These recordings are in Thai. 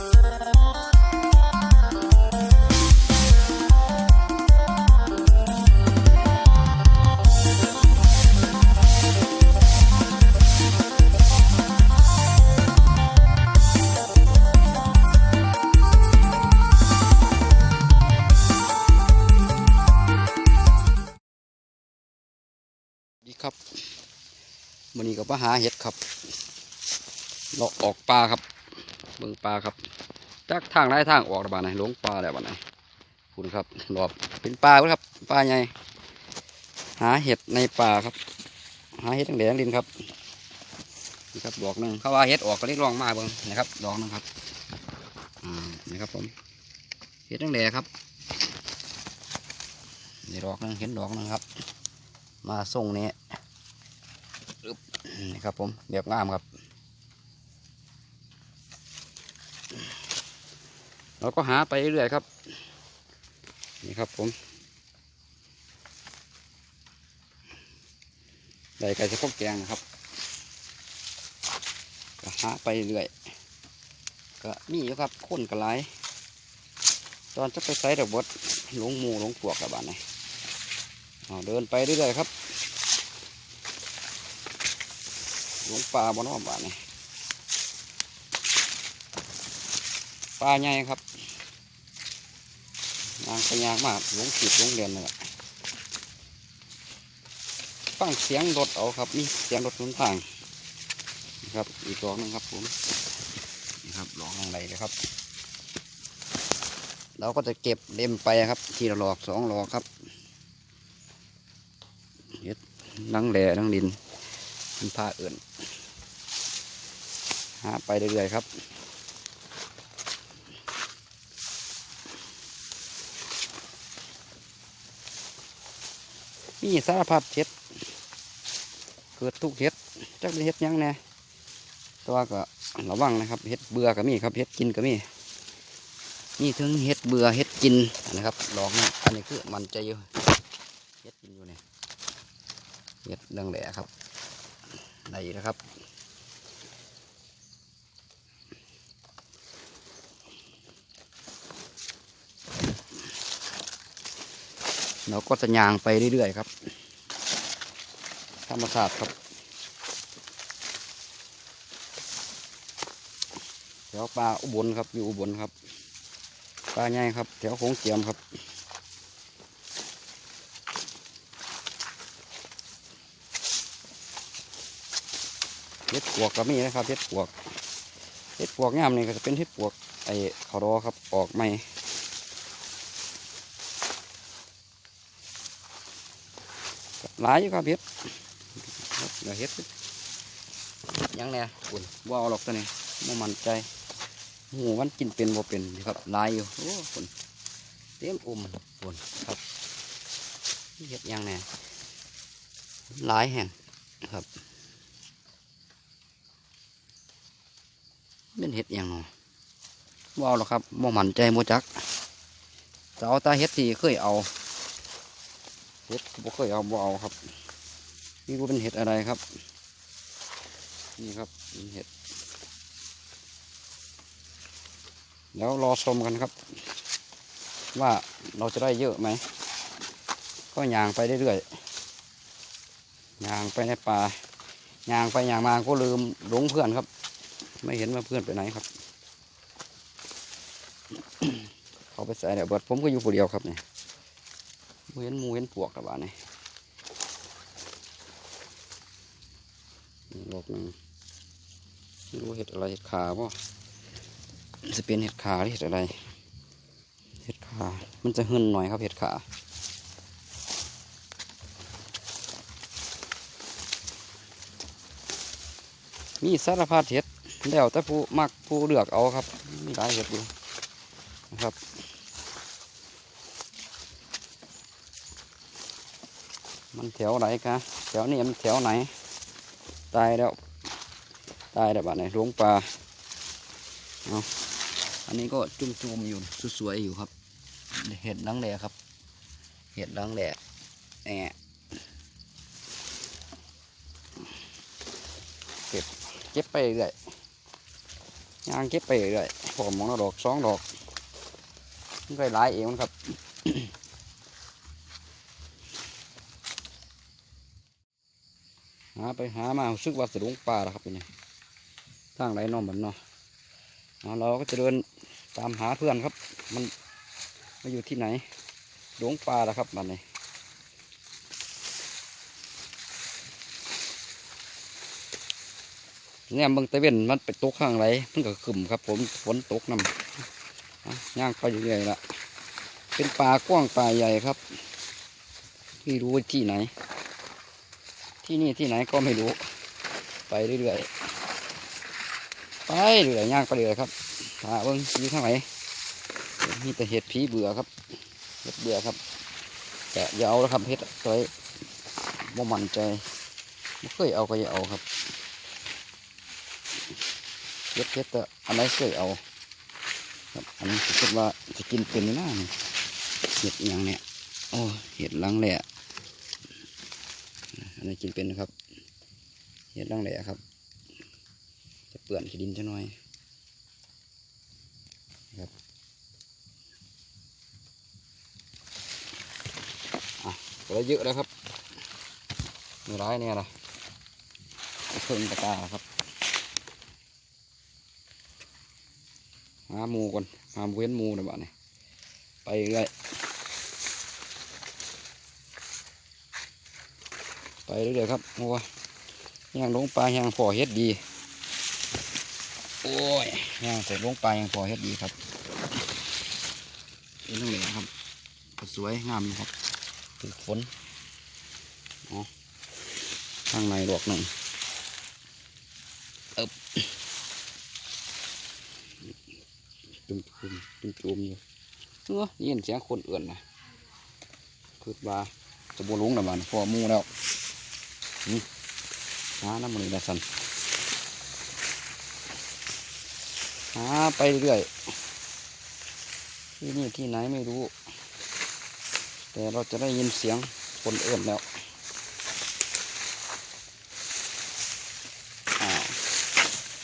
ดีครับวันนี้ก็มาหาเห็ดครับเลาะออกปลาครับเบิ่งปลาครับ จากทางไรทางออกระบาดไหนหลงปลาแล้วบ้านไหนคุณครับรอบเป็นปลาครับปลาใหญ่หาเห็ดในป่าครับ หาเห็ดตั้งแต่ลินครับนี่ครับดอกหนึ่งเขาว่าเห็ดออกก็เรียกร้องมาเบิ่งนะครับดอกนึงครับอ่านี่ครับผมเห็ดตั้งแต่ครับนี่ดอกหนึงเห็นดอกหนึงครับ มาส่งนี้อึ๊บนี่ครับผมแบบงามครับ เราก็หาไปเรื่อยครับ นี่ครับผมได้ไก่สะโพกแกงนะครับ ก็หาไปเรื่อยก็มีอยู่ครับคนกระไรตอนจะไปใส่ดอกบดหลงหมูหลงปวกกับบ้านไหนเอาเดินไปเรื่อยๆครับหลงป่าบนอ้อมบ้านนี่ปลาใหญ่ครับ ยางไปยางมากลงขีดลงเรียนเลยฟังเสียงรถเอาครับมีเสียงรถทุนทางนี่ครับอีกดอกหนึงครับผมนี่ครับดอกข้างในเลยครับ เราก็จะเก็บเล็มไปครับ ทีละหลอกสองหลอกครับเฮ็ดลังแหล่ลังดินเป็นผ้าเอื่นหาไปเรื่อยๆครับ มีสารพัดเห็ด เกิดทุกเห็ดจักเป็นเห็ดยังแน่ตัวก็ระวังนะครับเห็ดเบื่อก็มีครับเห็ดกินก็มีนี่ถึงเห็ดเบื่อเห็ดกินนะครับลองนี่อันนี้คือมันใจอยู่เห็ดกินอยู่เนี่ยเห็ดดังแหล่ครับได้นะครับ เราก็จะย่างไปเรื่อยๆครับ ธรรมศาสตร์ครับ แถวป่าอุบลครับ อยู่อุบลครับ ปลาใหญ่ครับ แถวโขงเจียมครับเห็ดปวกก็มีนะครับเห็ดปวกเห็ดปวกงามนี่ก็จะเป็นเห็ดปวกไอ้ขารอครับออกใหม่ หลายอยู่ครับเห็ดครับเดี๋ยวเห็ดยังแน่อุ่นว่เอาหรอกตัวนี้ไม่มั่นใจหูมันกินเป็นบ่เป็นครับหลายอยู่โอ้คนเต็มอุ้มมันคนครับเห็ดยังแน่หลายแห่งครับเป็นเห็ดย่างเนาะบ่เอาหรอกครับบ่มันใจโมจักจะเอาตาเห็ดที่เคยเอา เห็ดบ่เคยเอาบ่เอาครับ นี่ว่าเป็นเห็ดอะไรครับ นี่ครับเป็นเห็ด แล้วรอชมกันครับ ว่าเราจะได้เยอะไหม ก็ย่างไปเรื่อยๆย่างไปในป่าย่างไปย่างมาก็ลืมหลงเพื่อนครับ ไม่เห็นว่าเพื่อนไปไหนครับ เขาไปใส่เดี๋ยเบิดผมก็อยู่คนเดียวครับเนี่ย เห็นมูเห็นปวกกับบ้านนี่โลกหนึ่งไม่รู้เห็ดอะไรเห็ดขาป่ะจะเป็นเห็ดขาหรือเห็ดอะไร เห็ดขา มันจะหึนหน่อยครับเห็ดขามีสารพัดเห็ดแล้วแต่ผู้มักผู้เลือกเอาครับมีหลายเห็ดอยู่นะครับ มันแถวไหนกะแถวนี้มันแถวไหน ตายแล้ว ตายแล้วบ้านไหนหลวงปลาเอาอันนี้ก็จุ่มๆอยู่สวยๆอยู่ครับ เห็ดดังแหล่ครับ เห็ดดังแหล่แอะเก็บเก็บไปเรื่อยยางเก็บไปเรื่อยพอหมองดอกสองดอกมันก็หลายเองครับ หา ไปหามาซึกว่าสะดุงป่าแล้วครับนี่ทางไรเน้องบันเนาะเราก็จะเดินตามหาเพื่อนครับ มันมาอยู่ที่ไหนหลงป่าแล้วครับบันนี้เนี่ยบิ่งตะเวนมันไปตกข้างไรมันก็ขึ้นครับ ผมฝนตกนำย่างไปอยู่เรื่อยละเป็นป่ากว้างป่าใหญ่ครับ ไม่รู้ที่ไหน ที่นี่ที่ไหนก็ไม่รู้ ไปเรื่อยๆไปเรื่อยๆย่างไปเรื่อยครับหาเบิ้งอยู่ทางไหนมีแต่เห็ดผีเบื่อครับเห็ดเบื่อครับแต่อย่าเอาแล้วครับเห็ดตัวบ่มั่นใจไม่เคยเอาก็อย่าเอาครับเห็ดเห็ดแต่อันไหนเคยเอาครับอันนี้คิดว่าจะกินเป็นหน้าเห็ดอย่างเนี่ยโอ้เห็ดลังแหละ อันนี้กินเป็นนะครับเห็ดหลังแหละครับ จะเปื่อนขี้ดินจะหน่อยครับอะก็ได้เยอะแล้วครับมีร้ายเนี่ยละเพิ่งตะกร้าครับหาหมูก่อนหาเว้นหมูนะบ้านี่ไปเรื่อย ไปเรื่อยๆครับโอ้ยย่างลงปลาย่างพอเฮ็ดดี โอ้ยย่างใส่ลงปลาย่างพอเฮ็ดดีครับเป็นเรื่องเหลวครับก็สวยงามอยู่ครับถือฝนอ๋อข้างในดอกหนึ่งเอบจุ่มจุ่มจุ่มจุ่มอยู่เออยินเสียงคนเอื่นนะคือว่าจะบวลุงนะบ้านพอหมูแล้ว หาน้ำมันละสันหาไปเรื่อยที่นี่ที่ไหนไม่รู้ แต่เราจะได้ยินเสียงคนเอื้นแล้ว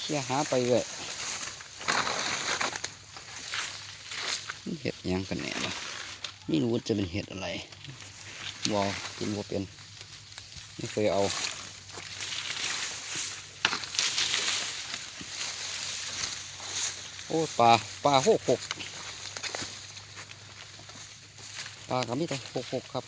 เชี่ยหาไปเรื่อยเห็ดยังกันแน่ละไม่รู้ว่าจะเป็นเห็ดอะไรบอกินบ่เป็น ไม่เคยเอาโอ้ปลาปลาหกหกปลากับมิตรหกหกครับ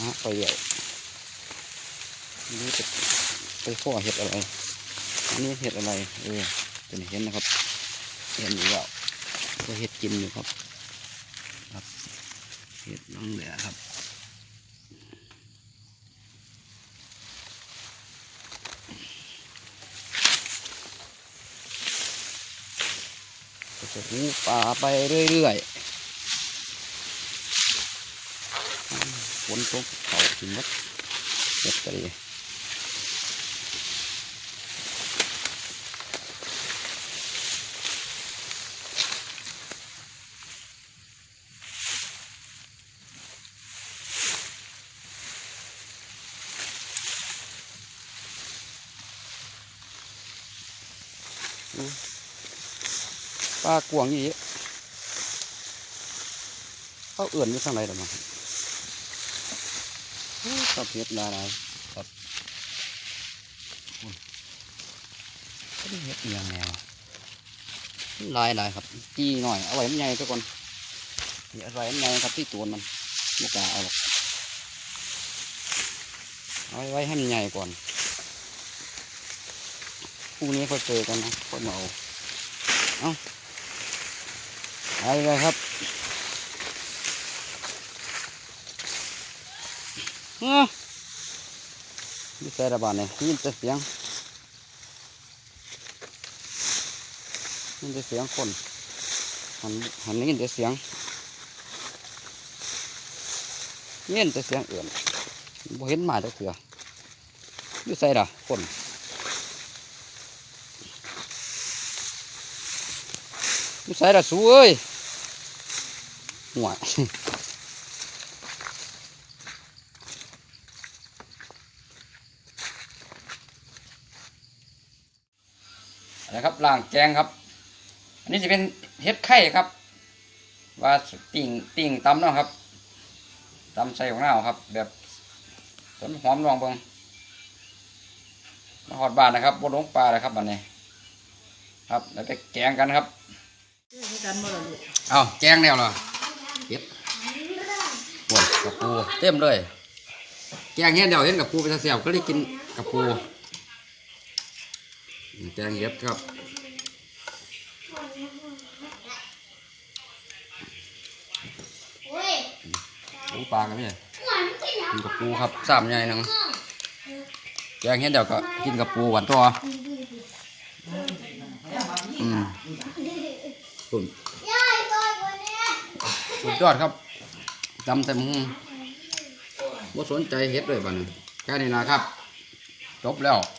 ฮะไปใหญ่นี่จะไปข้อเห็ดอะไรอันนี้เห็ดอะไรเออจะเห็นนะครับ เห็นอยู่แล้วก็เห็ดกินอยู่ครับ ครับ เห็ดน้องเหลือครับก็จะหูป่าไปเรื่อยๆฝนตกเขาถึงวัดเด็ดกระดี ปลากวงอย่างนี้เขาเอื่อนอยู่ทางไหนหรือมั้งตับเห็ดลายๆครับก็ได้เห็ดอหย่างแนวลายลายครับจีหน่อยเอาไว้มันใหญ่ทุกคนอย่าเอาไว้มันใหญ่ครับที่ตัวมันไม่กล้าเอาหรอกเอาไว้ให้มันใหญ่ก่อน พรุ่งนี้ค่อเจอกันนะค่อมาเอาเอาไปเลยครับเอ้อนี่ใส่ระบาดเนี่ยยินแต่เสียงยินแต่เสียงคนหันหันนี่ยินแต่เสียงยินแต่เสียงเอื่อนบ่เห็นหมาจักเถื่ออยู่ใส่ละคน ไม่ใช่ละสูเอ้ยหววนะครับล่างแจงครับ อันนี้จะเป็นเฮ็ดไข่ครับ ว่าติ่งติ่งตำเนาะครับตำใส่ของเน่าครับ แบบต้นหอมลองเบิงมหอดบานนะครับบนลงปลานะครับบันนี้ ครับแล้วไปแกงกันครับ กันบ่ล่ะลูกเอาแกงแล้วเหรอเห็ดปวดกับปูเต็มเลย แกงเห็ดเดียวเห็นกับปูไปเสียบก็เลยกินกับปูแกงเห็ดครับเว้ยปูปลากันเนี่ยหวานจริงกินกับปูครับสามใหญ่หนึงแกงเห็ดเดียวก็กินกับปูหวานตัวอืมสุด ยายซอย คนเนี้ยสุดยอดครับจำแต่มึงว่าสนใจเห็ดเลยบ้านี้แค่นี้นะครับ จบแล้วย